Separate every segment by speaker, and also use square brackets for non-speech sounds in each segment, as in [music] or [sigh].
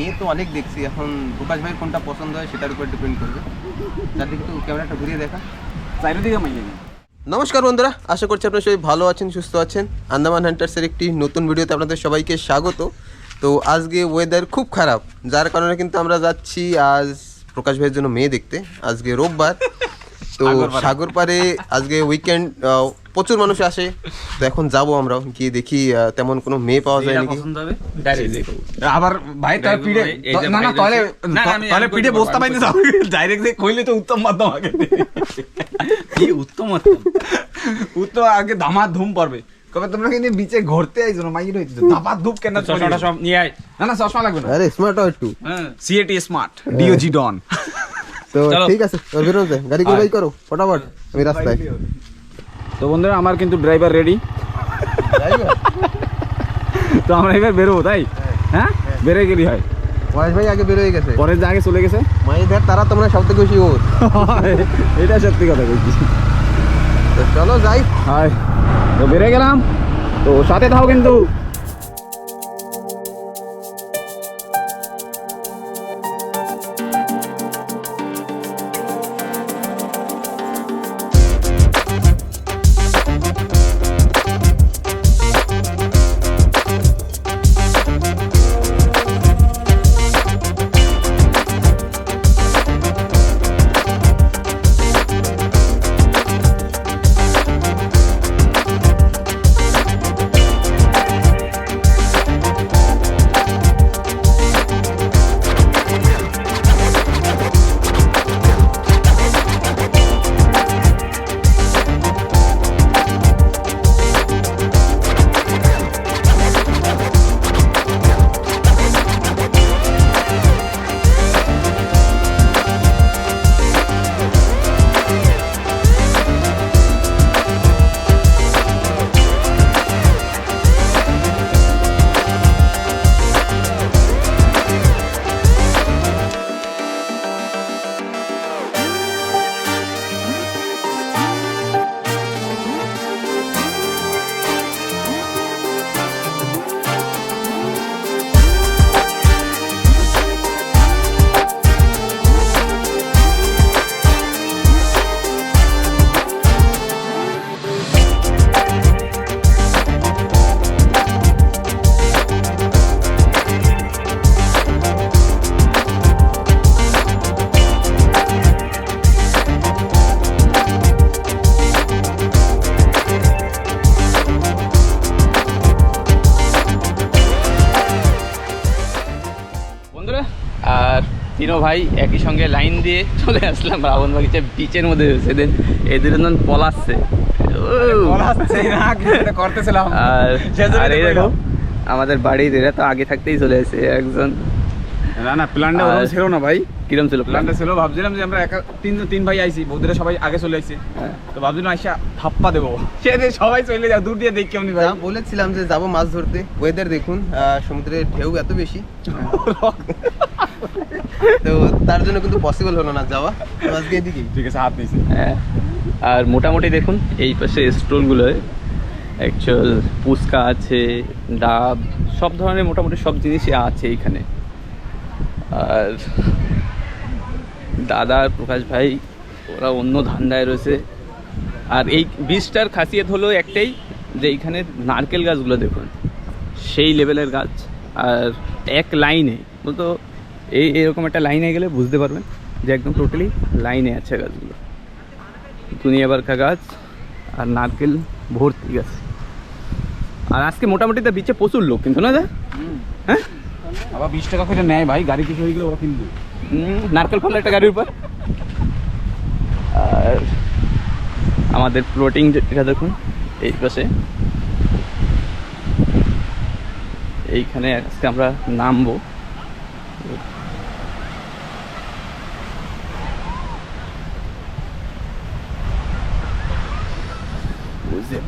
Speaker 1: মেয়ে তো অনেক দেখছি এখন প্রকাশ ভাই কোনটা পছন্দ হয় সেটার উপর ডিপেন্ড করবে চারদিকে তো ক্যামেরাটা ঘুরিয়ে দেখা চারিদিকে মাইলে নমস্কার বন্ধুরা আশা করছি আপনারা সবাই ভালো আছেন সুস্থ আছেন আন্দামান হান্টার্সের একটি নতুন ভিডিওতে আপনাদের সবাইকে স্বাগত তো আজকে ওয়েদার খুব খারাপ যার কারণে কিন্তু আমরা যাচ্ছি আজ প্রকাশ ভাইয়ের জন্য মেয়ে দেখতে আজকে রোববার তো সাগর পারে আজকে উইকেন্ড প্রচুর মানুষ আসে তো এখন যাব আমরা গিয়ে দেখি তেমন কোনো মেয়ে পাওয়া যায় নাকি আবার ভাই তার পিঠে না না তাহলে তাহলে পিঠে বসতে পাইনি ডাইরেক্ট যে কইলে তো উত্তম মাধ্যম আগে কি উত্তম মাধ্যম উত্তম আগে ধামা ধুম পড়বে কবে তোমরা কিন্তু বিচে ঘুরতে আইছো না মাইর ধূপ কেন চশমাটা সব নিয়ে না না চশমা লাগবে না আরে স্মার্ট একটু সিএটি স্মার্ট ডিওজি ডন তো ঠিক আছে বেরোতে গাড়ি করো করো ফটাফট আমি রাস্তায় তো বন্ধুরা আমার কিন্তু ড্রাইভার রেডি তো আমরা এবার বেরোবো তাই হ্যাঁ, হ্যাঁ। বেরোয় গেলি হয় পরেশ ভাই আগে বেরোয় গেছে পরেশ আগে চলে গেছে মাইদের তারা তোমরা সব থেকে খুশি হবো এটা সত্যি কথা বলছি তো চলো যাই হয় তো বেড়ে গেলাম তো সাথে থাও কিন্তু
Speaker 2: তিনও ভাই একই সঙ্গে লাইন দিয়ে চলে আসলাম রাবণ বাগিচা বিচের মধ্যে সেদিন এই দুজন পলাচ্ছে আর দেখো আমাদের বাড়ির এরা তো আগে থাকতেই চলে আসে একজন
Speaker 1: না না প্ল্যানটা ওরকম ছিল না ভাই কিরম ছিল প্ল্যানটা ছিল ভাবছিলাম যে আমরা একা তিন তিন ভাই আইছি বৌদিরা সবাই আগে চলে আইছি হ্যাঁ। তো ভাবছিলাম আইসা থাপ্পা দেবো সে সবাই চলে যাও দূর দিয়ে দেখি আমি ভাই
Speaker 2: বলেছিলাম যে যাবো মাছ ধরতে ওয়েদার দেখুন সমুদ্রের ঢেউ এত বেশি হ্যাঁ। তো তার জন্য কিন্তু পসিবল হলো না যাওয়া আজকে এদিকে ঠিক আছে হাত নিয়েছি হ্যাঁ। আর মোটামুটি দেখুন এই পাশে স্টোরগুলোয় অ্যাকচুয়াল পুচকা আছে ডাব সব ধরনের মোটামুটি সব জিনিসই আছে এখানে আর দাদা প্রকাশ ভাই ওরা অন্য ধান্দায় রয়েছে আর এই বীজটার খাসিয়ত হলো একটাই যে এইখানে নারকেল গাছগুলো দেখুন সেই লেভেলের গাছ আর এক লাইনে বলতো এই এরকম একটা লাইনে গেলে বুঝতে পারবেন যে একদম টোটালি লাইনে আছে গাছগুলো দুনিয়া বারকা গাছ আর নারকেল ভর্তি গাছ আর আজকে মোটামুটি তা বিচে প্রচুর লোক কিন্তু না দা হ্যাঁ
Speaker 1: বাবা বিশ টাকা করে নেয় ভাই গাড়ি কিছু হয়ে গেলে ওরা কিনবে
Speaker 2: নারকেল ফলের একটা গাড়ির উপর আর আমাদের ফ্লোটিং এটা দেখুন এই পাশে এইখানে আজকে আমরা নামবো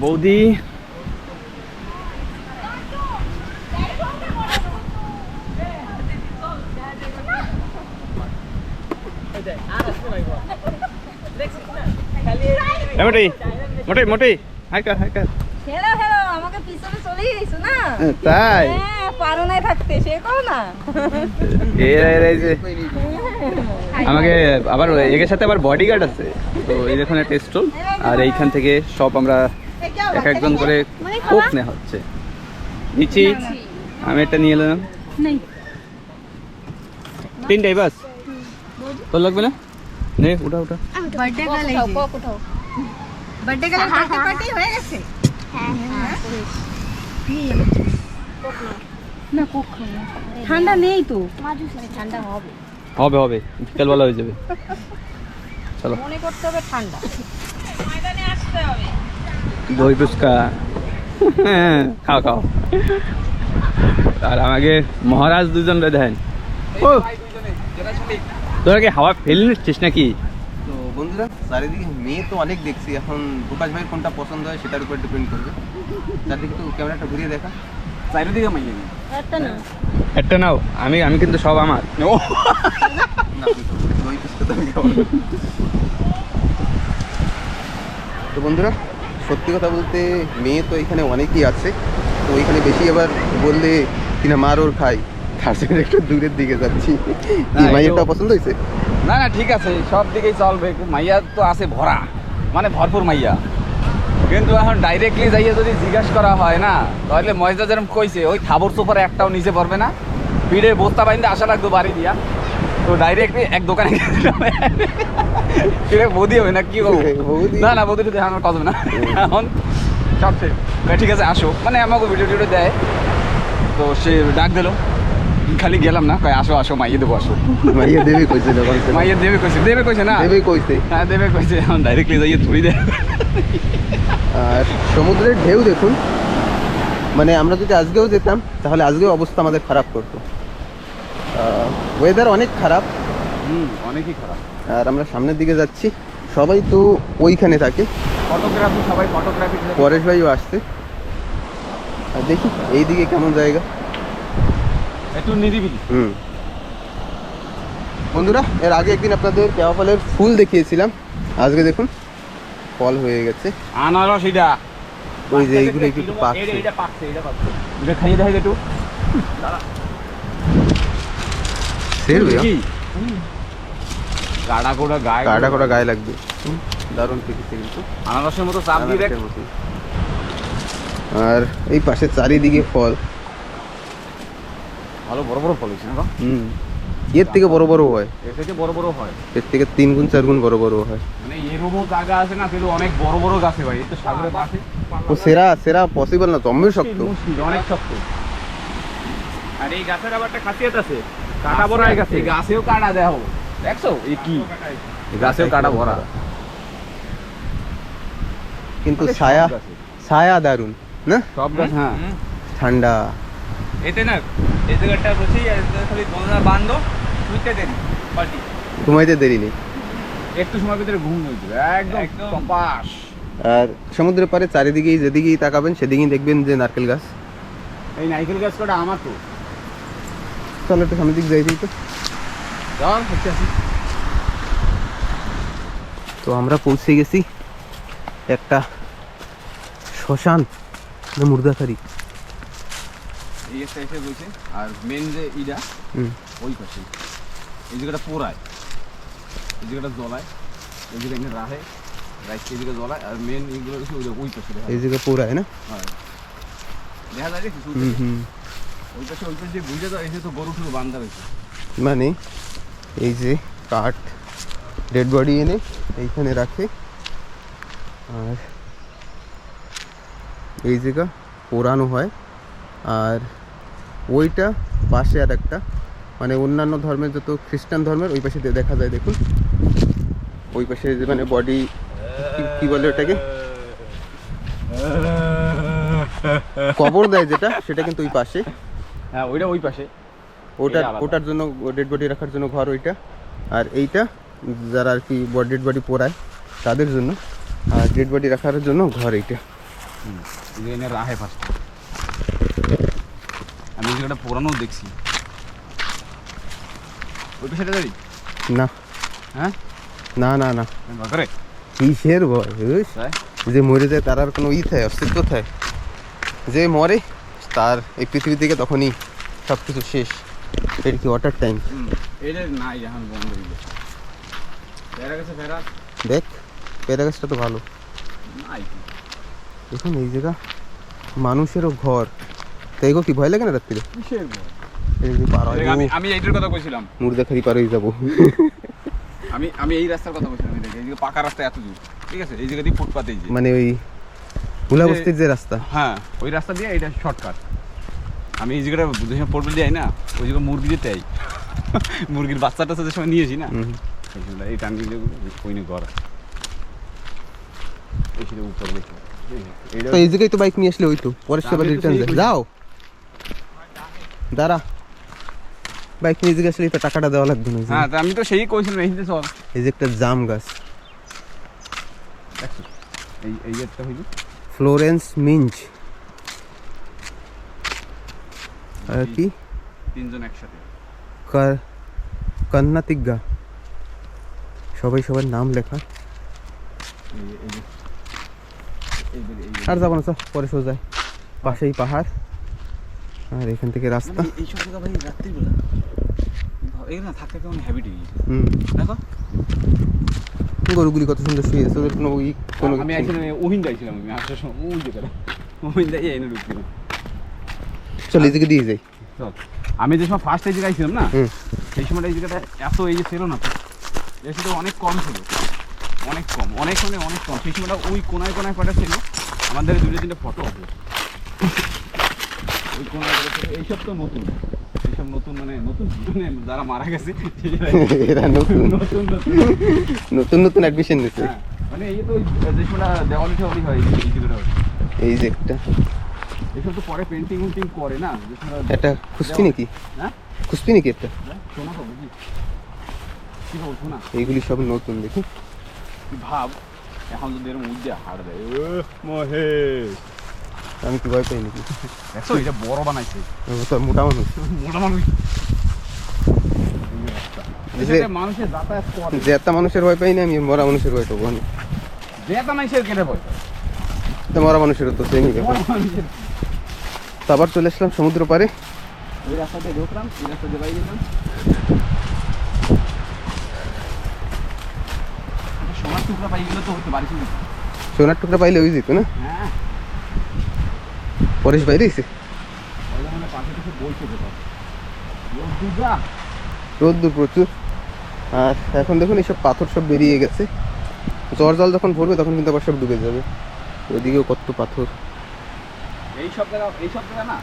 Speaker 2: বৌদি
Speaker 1: মোটি মোটি মোটি হাই কর
Speaker 3: হ্যালো হ্যালো আমাকে পিছনে চলে না
Speaker 1: হ্যাঁ, তাই হ্যাঁ
Speaker 3: পারো না থাকতে সে কও না
Speaker 1: এ রে রে যে হ্যাঁ। আমাকে আবার এর সাথে আবার বডিগার্ড আছে তো এই দেখুন একটা স্টল আর এইখান থেকে সব আমরা এক একজন করে কোপ নেওয়া হচ্ছে নিচি আমি একটা নিয়ে এলাম তিনটাই বাস তোর লাগবে না নে উঠা উঠা
Speaker 3: বার্থডে বার্থডে গেলে পার্টি পার্টি হয়ে গেছে হ্যাঁ, হ্যাঁ, হ্যাঁ? না কোক ঠান্ডা নেই তো ঠান্ডা
Speaker 1: হবে হবে হবে বিকালবেলা হয়ে যাবে চলো মনে করতে হবে ঠান্ডা ময়দানে আসতে হবে দই ফুচকা খাও খাও আর আমাকে মহারাজ দুজন রে দেন তোরা কি হাওয়া ফেল নিচ্ছিস নাকি বন্ধুরা চারিদিকে মেয়ে তো অনেক দেখছি এখন প্রকাশ ভাই কোনটা পছন্দ হয় সেটার উপর ডিপেন্ড করবে চারিদিকে তো ক্যামেরাটা ঘুরিয়ে দেখা চারিদিকে একটা নাও আমি আমি কিন্তু সব আমার তো বন্ধুরা সত্যি কথা বলতে মেয়ে তো এখানে অনেকই আছে তো এখানে বেশি আবার বললে কিনা মার ওর খাই তার একটু দূরের দিকে যাচ্ছি মাইয়েরটা পছন্দ হয়েছে না না ঠিক আছে সব দিকেই চলবে মাইয়া তো আছে ভরা মানে ভরপুর মাইয়া কিন্তু এখন ডাইরেক্টলি যাইয়ে যদি জিজ্ঞাস করা হয় না তাহলে মহেজা যেরকম কইছে ওই থাবর সুপারে একটাও নিচে পড়বে না পিড়ে বস্তা বাইন্দে আসা লাগতো বাড়ি দিয়া তো ডাইরেক্টলি এক দোকানে পিড়ে বৌদি হবে না কি না না বৌদি টুদি আমার কথা না এখন সব ঠিক আছে আসো মানে আমাকে ভিডিও টিডিও দেয় তো সে ডাক দিলো খালি গেলাম না কয় আসো আসো মাইয়ে দেবো আসো মাইয়ে দেবে কইছে মাইয়ে দেবে কইছে দেবে কইছে না দেবে কইছে হ্যাঁ দেবে কইছে এখন ডাইরেক্টলি যাইয়ে ধুই দে আর সমুদ্রের ঢেউ দেখুন মানে আমরা যদি আজকেও যেতাম তাহলে আজকেও অবস্থা আমাদের খারাপ করতো ওয়েদার অনেক খারাপ হুম অনেকই খারাপ আর আমরা সামনের দিকে যাচ্ছি সবাই তো ওইখানে থাকে ফটোগ্রাফি সবাই ফটোগ্রাফি পরেশ ভাইও আসছে আর দেখি এইদিকে কেমন জায়গা একটু নিরিবিলি বন্ধুরা এর আগে একদিন আপনাদের কেওয়া ফলের ফুল দেখিয়েছিলাম আজকে দেখুন ফল হয়ে গেছে আনারস এটা ওই যে এইগুলো একটু পাকছে এটা পাকছে এটা পাকছে এটা খাইয়ে দেখাই একটু দাঁড়া হ্যাঁ। গাড়া গোড়া গায়ে গাড়া গায়ে লাগবে দারুণ পেকেছে কিন্তু আনারসের মতো চাপ দিয়ে দেখ আর এই পাশে চারিদিকে ফল ভালো বড় বড় এর থেকে বড় বড় হয় এর থেকে বড় বড় হয় এর থেকে তিন গুণ চার গুণ বড় বড় হয় মানে এরকমও জায়গা আছে না কিন্তু অনেক বড় বড় গাছে ভাই এত সাগরে হ্যাঁ, পাশে ও সেরা সেরা পসিবল না জম্মি শক্ত অনেক শক্ত আর এই গাছের আবার একটা আছে কাটা বড় হয়ে গেছে গাছেও কাটা দেখো দেখছো এই কি গাছেও কাটা ভরা কিন্তু ছায়া ছায়া দারুন না সব গাছ হ্যাঁ ঠান্ডা এতে না ঘুমাইতে দেরি নেই একটু ভিতরে ঘুম একদম আর সমুদ্রের পারে চারিদিকেই যেদিকেই তাকাবেন সেদিকেই দেখবেন যে নারকেল গাছ এই নারকেল গাছ কটা আমার তো চলো একটা সামনের দিক যাই তো তো আমরা পৌঁছে গেছি একটা শ্মশান মুর্দাখারি আর মেন যে ইডা ওই পাশে এই জায়গাটা পোড়ায় এই জায়গাটা জ্বলায় এই জায়গা এখানে রাহে রাইট জ্বলায় আর মেন ওই ওই এই জায়গা পোড়ায় না হ্যাঁ দেখা যায় কিছু ওই পাশে ওই পাশে তো গরু টুরু বান্ধা রয়েছে মানে এই যে কাঠ ডেড বডি এনে এইখানে রাখে আর এই জায়গা পোড়ানো হয় আর ওইটা পাশে আর একটা মানে অন্যান্য ধর্মের যত খ্রিস্টান ধর্মের ওই পাশে দেখা যায় দেখুন ওই পাশে যে মানে বডি কি বলে ওটাকে কবর দেয় যেটা সেটা কিন্তু ওই পাশে হ্যাঁ ওইটা ওই পাশে ওটা ওটার জন্য ডেড বডি রাখার জন্য ঘর ওইটা আর এইটা যারা আর কি ডেড বডি পড়ায় তাদের জন্য আর ডেড বডি রাখার জন্য ঘর এইটা ফার্স্ট একটা পুরানো দেখছি ওই পেশাটা দাঁড়ি না হ্যাঁ না না না বাকারে কিসের ভয় যে মরে যায় তার আর কোনো ই অস্তিত্ব যে মরে তার এই তখনই সব কিছু শেষ এটা কি ওয়াটার টাইম এটা নাই এখন বন্ধ দেখ পেয়ারা গাছটা তো ভালো দেখুন এই জায়গা মানুষেরও ঘর তো এগো কি ভয় লাগে না আমি এইটার কথা বলছিলাম পার হয়ে যাবো আমি আমি এই রাস্তার কথা বলছিলাম পাকা রাস্তা এত দূর ঠিক আছে এই জায়গা দিয়ে মানে ওই যে রাস্তা হ্যাঁ ওই রাস্তা দিয়ে এটা শর্টকাট আমি এই জায়গাটা পড়বে যাই না ওই মুরগি দিতে যাই [laughs] মুরগির বাচ্চাটা সময় নিয়েছি না এই টান দিলে ঘর এই জায়গায় তো বাইক নিয়ে আসলে ওই তো পরের রিটার্ন যাও বাইক টাকাটা দেওয়া লাগবে না হ্যাঁ, আমি তো সেই জাম গাছ ফ্লোরেন্স মিঞ্জ আর কি কন্নাতিগা সবাই সবার নাম লেখা আর যাবো না পরে সোজায় পাশেই পাহাড় আর এখান থেকে রাস্তা মানে এই সব জায়গা ভাই রাত্রিবেলা এখানে থাকতে কেমন হ্যাবিট হয়ে গেছে হুম দেখো হ্যাঁ গরুগুলি কত সুন্দর শুয়ে আছে কোনো ওই কোনো আমি আসলে ওহিন যাইছিলাম আমি আসার সময় ওই জায়গাটা ওহিন যাই এনে ঢুকছিলাম চল এদিকে দিয়ে যাই আমি যে সময় ফার্স্ট এই গাইছিলাম না সেই সময়টা এই জায়গাটা এত এই যে ছিল না এসে তো অনেক কম ছিল অনেক কম অনেক মানে অনেক কম সেই সময়টা ওই কোনায় কোনায় কটা ছিল আমাদের দুটো তিনটে ফটো আছে এইসব তো নতুন এইসব নতুন মানে নতুন মানে যারা মারা গেছে এরা নতুন নতুন নতুন নতুন অ্যাডমিশন নিচ্ছে মানে এই তো যে সোনা দেওয়ালি ঠেওয়ালি হয় এইগুলো এই যে একটা এসব তো পরে পেন্টিং উন্টিং করে না এটা খুঁজবি নাকি হ্যাঁ খুঁজবি নাকি একটা সোনা হ্যাঁ, তো বুঝি কি এইগুলি সব নতুন দেখি ভাব এখন যদি এর মধ্যে হার দেয় মহেশ আমি কি ভয় পাই নাকি দেখছো এটা বড় বানাইছে তো মোটা মানুষ মোটা মানুষ মানুষের মানুষের ভয় পাই আমি মরা মানুষের ভয় পাবো ভয় মরা মানুষের তো তো আবার চলে আসলাম সমুদ্র পারে সোনার টুকরা পাইলে ওই যেত না হ্যাঁ। পরেশ বাইরে দেখছে রোদ্দুর প্রচুর আর এখন দেখুন এইসব পাথর সব বেরিয়ে গেছে জল জল যখন ভরবে তখন কিন্তু আবার সব ডুবে যাবে ওইদিকেও কত পাথর এই সব জায়গা এই সব জায়গা না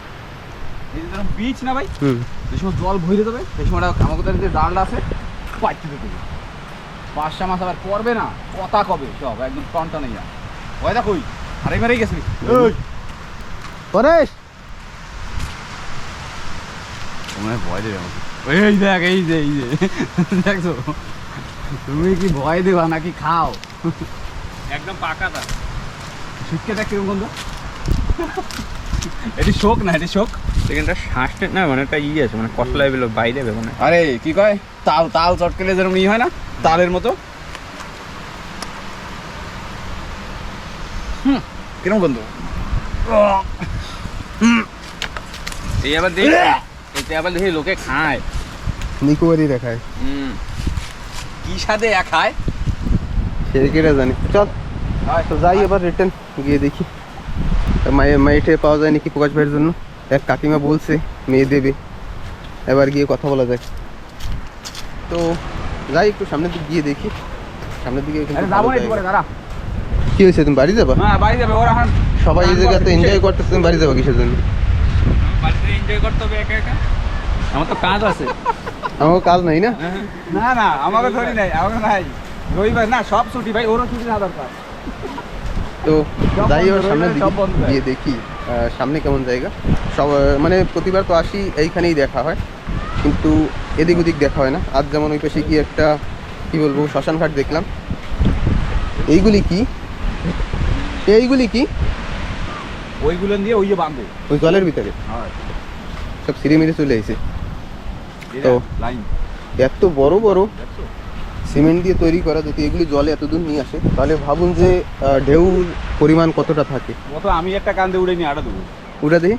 Speaker 1: এই যে না ভাই যে জল ভরে যে আছে পাঁচটা মাছ আবার পড়বে না কথা কবে সব একদম টনটনে যা ভয় দেখো ওই আরে মেরেই গেছিলি ওই পরেশ তোমার ভয় দেবে আমাকে এই দেখ এই যে এই যে দেখছো তুমি কি ভয় দেবা নাকি খাও একদম পাকা তা শুটকেটা কিরকম গন্ধ এটি শোক না এটি শোক এখানটা শ্বাসটা না মানে একটা ইয়ে আছে মানে কষ্ট লাগবে বাইরে বেরো না আরে কি কয় তাল তাল চটকেলে যেরকম ই হয় না তালের মতো হুম কিরকম গন্ধ আবার এবার রিটার্ন গিয়ে দেখি মায়ে পাওয়া যায় নাকি প্রকাশ ভাইয়ের জন্য এক কাকিমা বলছে মেয়ে দেবে এবার গিয়ে কথা বলা যায় তো যাই একটু সামনের দিকে গিয়ে দেখি সামনের দিকে কি হয়েছে তুমি বাড়ি যাবা বাড়ি যাবে ওরা সবাই এই জায়গাতে এনজয় করতে তুমি বাড়ি যাবা কিসের জন্য আমার তো কাজ আছে কাজ নাই না হ্যাঁ। না না আমাকে ধরি নাই নাই রবিবার না সব ছুটি ভাই ওরও ছুটি না দরকার তো গিয়ে দেখি সামনে কেমন জায়গা সব মানে প্রতিবার তো আসি এইখানেই দেখা হয় কিন্তু এদিক ওদিক দেখা হয় না আজ যেমন ওই পাশে কি একটা কি বলবো শ্মশানঘাট দেখলাম এইগুলি কি আচ্ছা, এইগুলি কি ওইগুলো দিয়ে ওই যে বাঁধে ওই জলের ভিতরে সব সিঁড়ি মিড়ে চলে আসে তো এত বড় বড় সিমেন্ট দিয়ে তৈরি করা যদি এগুলি জলে এতদূর নিয়ে আসে তাহলে ভাবুন যে ঢেউ পরিমাণ কতটা থাকে অত আমি একটা কান্দে উড়ে নিয়ে আটা দেবো উড়ে দিই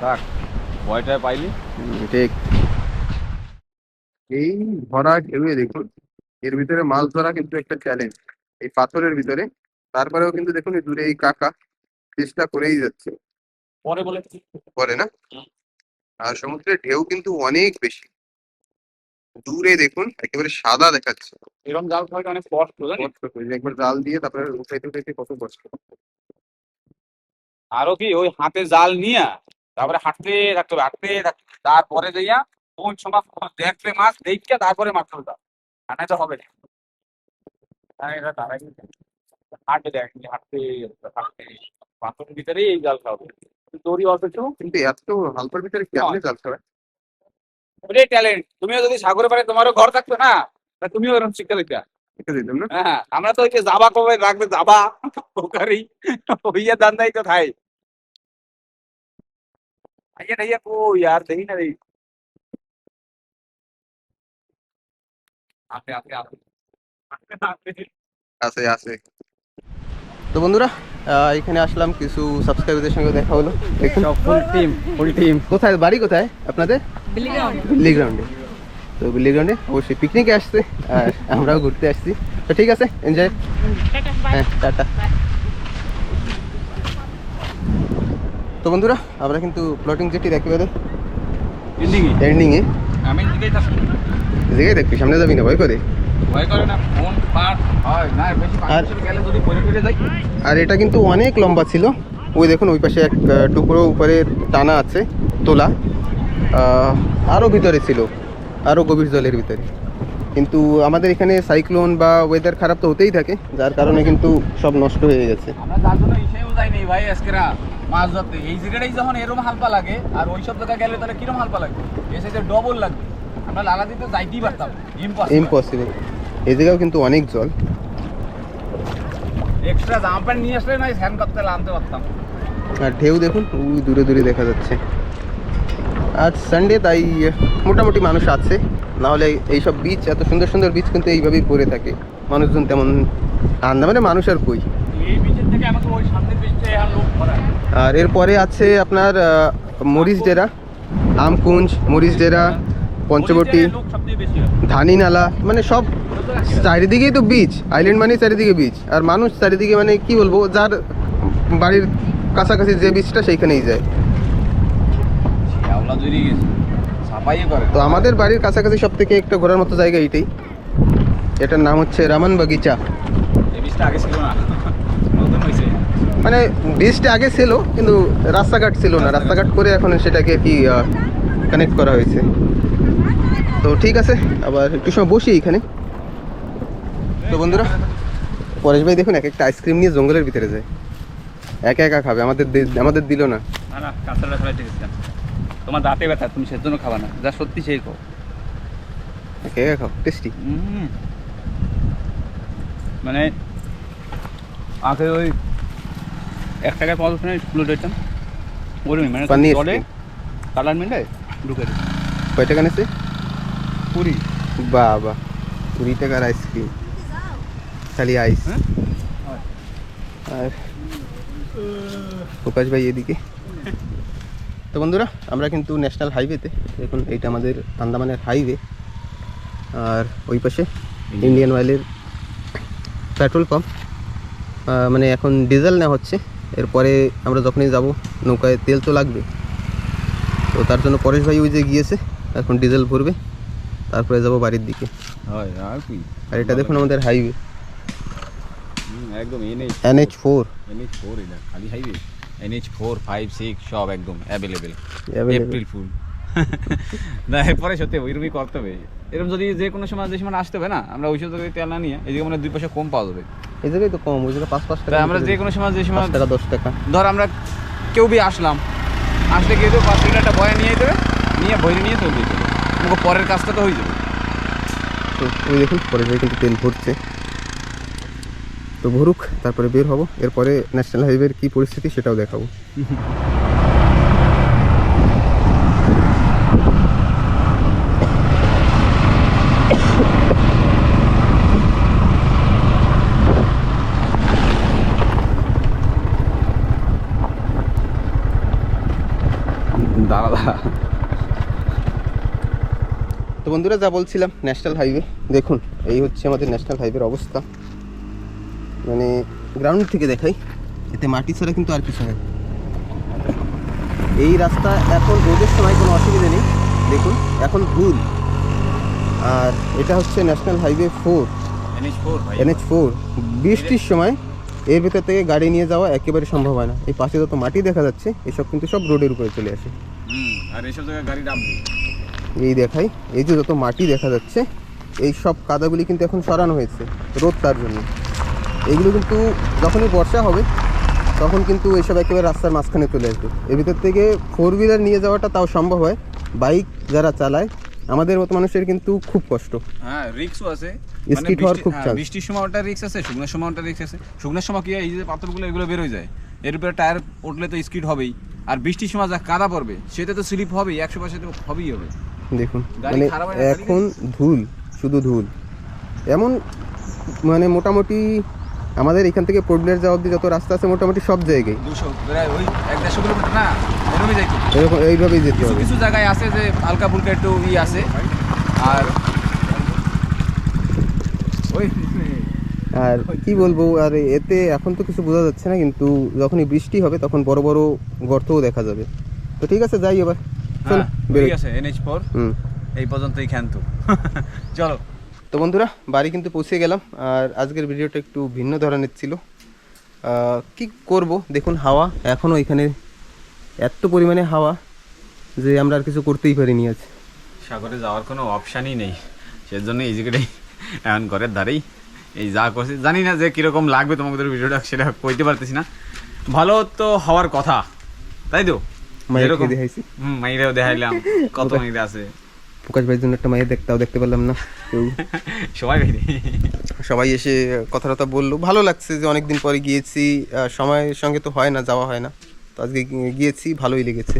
Speaker 1: থাক ভয়টা পাইলি ঠিক এই ভরা ঢেউয়ে দেখুন এর ভিতরে মাছ ধরা কিন্তু একটা চ্যালেঞ্জ এই পাথরের ভিতরে তারপরেও কিন্তু দেখুন দূরে এই কাকা চেষ্টা করেই যাচ্ছে পরে বলে পরে না আর সমুদ্রের ঢেউ কিন্তু অনেক বেশি দূরে দেখুন একেবারে সাদা দেখাচ্ছে এরকম জাল খাওয়াটা অনেক কষ্ট একবার জাল দিয়ে তারপরে উঠাইতে উঠাইতে কত কষ্ট আরো কি ওই হাতে জাল নিয়ে তারপরে হাঁটতে থাকতে হবে হাঁটতে তারপরে যাইয়া কোন সময় দেখবে মাছ দেখতে তারপরে মাছ হবে আর তো হবে না তারাই হাটে দেখি হাটে হাটে বাথরুমের ভিতরে এই জাল খাবে দড়ি অথচ কিন্তু এত হালকার ভিতরে কেমন জাল খাবে ওটাই ট্যালেন্ট তুমিও যদি সাগরে পারে তোমারও ঘর থাকতো না তুমিও এরকম শিক্ষা দিতা হ্যাঁ, আমরা তো ওই যে কবে রাখবে জাবা পোকারি হইয়া দান্দাই তো খাই আইয়া টাইয়া কো ইয়ার দেখি না দেখি আছে আছে আছে আছে তো বন্ধুরা এখানে আসলাম কিছু সাবস্ক্রাইবারদের সঙ্গে দেখা হলো টিম কোথায় বাড়ি কোথায় আপনাদের বিল্লি তো বিল্লি গ্রাউন্ডে অবশ্যই পিকনিকে আসছে আর আমরাও ঘুরতে আসছি তো ঠিক আছে এনজয় হ্যাঁ টাটা তো বন্ধুরা আমরা কিন্তু প্লটিং জেটির একেবারে এন্ডিংয়ে এন্ডিংয়ে দিকেই থাকবি সামনে যাবি না ভয় করে আর এটা কিন্তু অনেক লম্বা ছিল ওই দেখুন ওই পাশে এক টুকরো উপরে টানা আছে তোলা আরও ভিতরে ছিল আরও গভীর জলের ভিতরে কিন্তু আমাদের এখানে সাইক্লোন বা ওয়েদার খারাপ তো হতেই থাকে যার কারণে কিন্তু সব নষ্ট হয়ে গেছে আমরা যার মাছ ধরতে এই জায়গাটাই যখন এরম হালপা লাগে আর ওই সব জায়গায় গেলে তাহলে কিরম হালপা লাগবে এসে ডবল লাগবে আমরা লালাদি তো যাইতেই পারতাম ইম্পসিবল এই জায়গাও কিন্তু অনেক জল এক্সট্রা জামা প্যান্ট নিয়ে আসলে না স্নান করতে নামতে পারতাম আর ঢেউ দেখুন ওই দূরে দূরে দেখা যাচ্ছে আজ সানডে তাই মোটামুটি মানুষ আছে নাহলে এইসব বীচ এত সুন্দর সুন্দর বিচ কিন্তু এইভাবেই পড়ে থাকে মানুষজন তেমন আন্দামানে মানুষ আর কই আর এরপরে আছে আপনার মরিচ ডেরা আমকুঞ্জ মরিচ ডেরা পঞ্চবটি নালা মানে সব চারিদিকেই তো বিচ আইল্যান্ড মানে চারিদিকে বিচ আর মানুষ চারিদিকে মানে কি বলবো যার বাড়ির কাছাকাছি যে বিচটা সেইখানেই যায় তো আমাদের বাড়ির কাছাকাছি সব থেকে একটা ঘোরার মতো জায়গা এটাই এটার নাম হচ্ছে রামান বাগিচা মানে বীজটা আগে ছিল কিন্তু রাস্তাঘাট ছিল না রাস্তাঘাট করে এখন সেটাকে কি কানেক্ট করা হয়েছে তো ঠিক আছে আবার একটু সময় বসি এখানে তো বন্ধুরা পরেশ ভাই দেখুন এক একটা আইসক্রিম নিয়ে জঙ্গলের ভিতরে যায় একা একা খাবে আমাদের আমাদের দিল না তোমার দাঁতে ব্যথা তুমি সে জন্য খাবা না যা সত্যি সেই খাও একা একা খাও টেস্টি মানে আগে ওই এক টাকায় পাওয়া মিনিট প্লেট হইতাম মানে কালার মিলে ঢুকে দিই কয় টাকা নিয়েছে পুরি বাবা কুড়ি টাকার আইসক্রিম খালি আইস হ্যাঁ? আর প্রকাশ ভাই এদিকে তো বন্ধুরা আমরা কিন্তু ন্যাশনাল হাইওয়েতে দেখুন এইটা আমাদের আন্দামানের হাইওয়ে আর ওই পাশে ইন্ডিয়ান অয়েলের পেট্রোল পাম্প মানে এখন ডিজেল নেওয়া হচ্ছে এরপরে আমরা যখনই যাব নৌকায় তেল তো লাগবে তো তার জন্য পরেশ ভাই ওই যে গিয়েছে এখন ডিজেল ভরবে তারপরে যাব বাড়ির দিকে আর এটা দেখুন আমাদের হাইওয়ে একদম এনএইচ এনএইচ ফোর ফোর এটা খালি highway NH four five six সব একদম অ্যাভেলেবেল [laughs] করতে হবে এরকম যদি যে কোনো সময় যে সময় আসতে হবে না আমরা ওই তেল না নিয়ে এদিকে মানে দুই পয়সা কম পাওয়া যাবে তো কম ওই পাঁচ পাঁচ টাকা আমরা সময় যে সময় দশ ধর আমরা কেউ বি আসলাম আসলে কেউ নিয়ে নিয়ে ভরে নিয়ে চলে আমাকে পরের কাজটা তো হয়ে যাবে ওই দেখুন পরের গাড়ি কিন্তু তেল ভরছে তো ভরুক তারপরে বের হব এরপরে ন্যাশনাল হাইওয়ের কী পরিস্থিতি সেটাও দেখাবো [laughs] বন্ধুরা যা বলছিলাম ন্যাশনাল হাইওয়ে দেখুন এই হচ্ছে আমাদের ন্যাশনাল হাইওয়ের অবস্থা মানে গ্রাউন্ড থেকে দেখাই এতে মাটি ছাড়া কিন্তু আর কিছু নেই এই রাস্তা এখন রোদের সময় কোনো অসুবিধা নেই দেখুন এখন ভুল আর এটা হচ্ছে national highway four NH four বৃষ্টির সময় এর ভেতর থেকে গাড়ি নিয়ে যাওয়া একেবারে সম্ভব হয় না এই পাশে যত মাটি দেখা যাচ্ছে এসব কিন্তু সব রোডের উপরে চলে আসে আর এসব জায়গায় গাড়ি এই দেখাই এই যে যত মাটি দেখা যাচ্ছে এই সব কাদাগুলি কিন্তু এখন সরানো হয়েছে রোদ তার জন্য এগুলো কিন্তু যখনই বর্ষা হবে তখন কিন্তু এসব একেবারে রাস্তার মাঝখানে চলে আসবে এ ভিতর থেকে ফোর হুইলার নিয়ে যাওয়াটা তাও সম্ভব হয় বাইক যারা চালায় আমাদের মতো মানুষের কিন্তু খুব কষ্ট হ্যাঁ রিক্সও আছে স্কিট মানে হওয়ার খুব হ্যাঁ, বৃষ্টির সময় ওটা আছে শুকনোর সময় ওটা রিস্ক আছে শুকনোর সময় কি এই যে পাথরগুলো এগুলো বেরোয় যায় এর উপরে টায়ার উঠলে তো স্কিড হবেই আর বৃষ্টির সময় যা কাদা পড়বে সেটা তো স্লিপ হবেই একশো তো হবেই হবে দেখুন মানে এখন ধুল শুধু ধুল এমন মানে মোটামুটি আমাদের এখান থেকে পুরুলিয়ার যাওয়া অব্দি যত রাস্তা আছে মোটামুটি সব জায়গায় এইভাবেই যেতে হবে কিছু জায়গায় আছে যে হালকা ফুলকা একটু ই আছে আর আর কি বলবো আর এতে এখন তো কিছু বোঝা যাচ্ছে না কিন্তু যখনই বৃষ্টি হবে তখন বড় বড় গর্তও দেখা যাবে তো ঠিক আছে যাই এবার হ্যাঁ, এই পর্যন্তই [laughs] চলো তো বন্ধুরা বাড়ি কিন্তু পৌঁছে গেলাম আর আজকের ভিডিওটা একটু ভিন্ন ধরনের ছিল কি করব দেখুন হাওয়া এখনও এখানে এত পরিমাণে হাওয়া যে আমরা আর কিছু করতেই পারিনি আজ সাগরে যাওয়ার কোনো অপশানই নেই সেজন্য এই জিগেটাই এমন ঘরের দাঁড়াই এই যা করছি জানি না যে কীরকম লাগবে তোমাদের ভিডিওটা সেটা কইতে পারতেছি না ভালো তো হওয়ার কথা তাই তো [laughs] সবাই এসে কথাটা বললো ভালো লাগছে যে অনেকদিন পরে গিয়েছি সময়ের সঙ্গে তো হয় না যাওয়া হয় না তো আজকে গিয়েছি ভালোই লেগেছে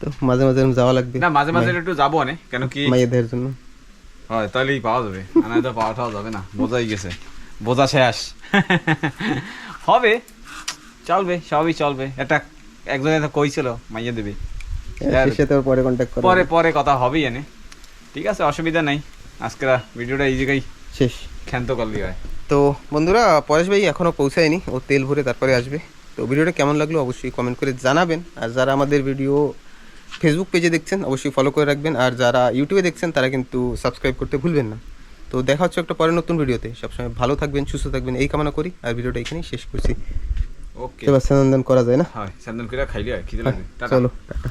Speaker 1: তো মাঝে মাঝে যাওয়া লাগবে না মাঝে মাঝে একটু যাবো না কেন কি মাইয়াদের জন্য হয় তাহলেই পাওয়া যাবে আর তো পাওয়া টাওয়া যাবে না বোঝাই গেছে বোঝা শেষ [laughs] হবে চলবে সবই চলবে একটা একজনে তো কইছিল মাইয়া দেবে পরে কন্ট্যাক্ট পরে পরে কথা হবেই এনে ঠিক আছে অসুবিধা নাই আজকের ভিডিওটা এই জায়গায় শেষ ক্ষান্ত করলি হয় তো বন্ধুরা পরেশ ভাই এখনও পৌঁছায়নি ও তেল ভরে তারপরে আসবে তো ভিডিওটা কেমন লাগলো অবশ্যই কমেন্ট করে জানাবেন আর যারা আমাদের ভিডিও ফেসবুক পেজে দেখছেন অবশ্যই ফলো করে রাখবেন আর যারা ইউটিউবে দেখছেন তারা কিন্তু সাবস্ক্রাইব করতে ভুলবেন না তো দেখা হচ্ছে একটা পরে নতুন ভিডিওতে সবসময় ভালো থাকবেন সুস্থ থাকবেন এই কামনা করি আর ভিডিওটা এখানেই শেষ করছি ওকে এবার স্নান করা যায় না হ্যাঁ স্নান করে খাইলে খিদে লাগে চলো টাটা